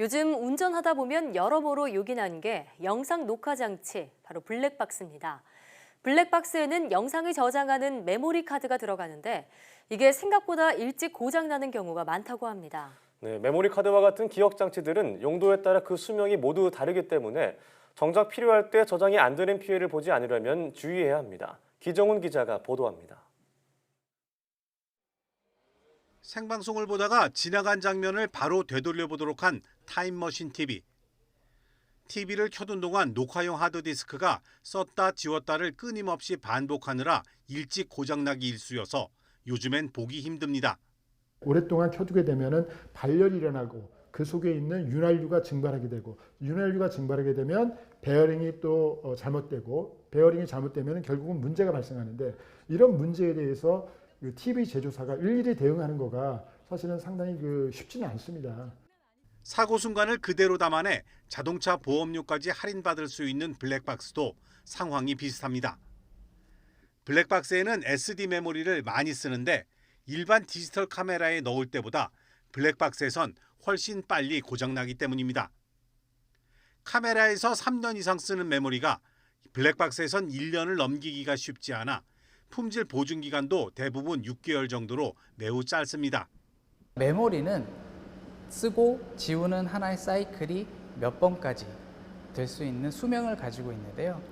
요즘 운전하다 보면 여러모로 요긴한 게 영상 녹화 장치, 바로 블랙박스입니다. 블랙박스에는 영상을 저장하는 메모리 카드가 들어가는데 이게 생각보다 일찍 고장나는 경우가 많다고 합니다. 네, 메모리 카드와 같은 기억 장치들은 용도에 따라 그 수명이 모두 다르기 때문에 정작 필요할 때 저장이 안 되는 피해를 보지 않으려면 주의해야 합니다. 기정훈 기자가 보도합니다. 생방송을 보다가 지나간 장면을 바로 되돌려 보도록 한 타임머신 TV. TV를 켜둔 동안 녹화용 하드디스크가 썼다 지웠다를 끊임없이 반복하느라 일찍 고장나기 일쑤여서 요즘엔 보기 힘듭니다. 오랫동안 켜두게 되면은 발열이 일어나고 그 속에 있는 윤활유가 증발하게 되고 윤활유가 증발하게 되면 베어링이 또 어, 잘못되고 베어링이 잘못되면 결국은 문제가 발생하는데 이런 문제에 대해서 그 TV 제조사가 일일이 대응하는 거가 사실은 상당히 그 쉽지는 않습니다. 사고 순간을 그대로 담아내 자동차 보험료까지 할인받을 수 있는 블랙박스도 상황이 비슷합니다. 블랙박스에는 SD 메모리를 많이 쓰는데 일반 디지털 카메라에 넣을 때보다 블랙박스에선 훨씬 빨리 고장나기 때문입니다. 카메라에서 3년 이상 쓰는 메모리가 블랙박스에선 1년을 넘기기가 쉽지 않아 품질 보증 기간도 대부분 6개월 정도로 매우 짧습니다. 메모리는 쓰고 지우는 하나의 사이클이 몇 번까지 될 수 있는 수명을 가지고 있는데요.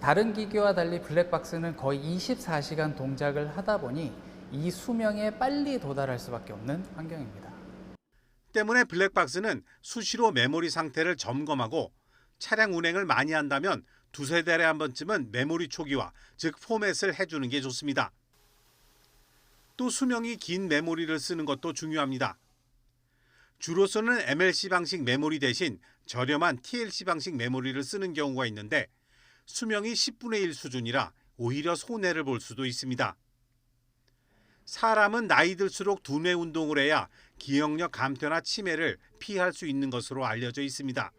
다른 기기와 달리 블랙박스는 거의 24시간 동작을 하다 보니 이 수명에 빨리 도달할 수밖에 없는 환경입니다. 때문에 블랙박스는 수시로 메모리 상태를 점검하고 차량 운행을 많이 한다면 두세 달에 한 번쯤은 메모리 초기화, 즉 포맷을 해주는 게 좋습니다. 또 수명이 긴 메모리를 쓰는 것도 중요합니다. 주로서는 MLC 방식 메모리 대신 저렴한 TLC 방식 메모리를 쓰는 경우가 있는데 수명이 10분의 1 수준이라 오히려 손해를 볼 수도 있습니다. 사람은 나이 들수록 두뇌 운동을 해야 기억력 감퇴나 치매를 피할 수 있는 것으로 알려져 있습니다.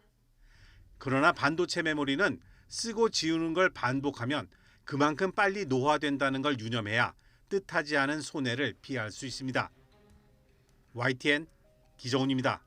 그러나 반도체 메모리는 쓰고 지우는 걸 반복하면 그만큼 빨리 노화된다는 걸 유념해야 뜻하지 않은 손해를 피할 수 있습니다. YTN 기정훈입니다.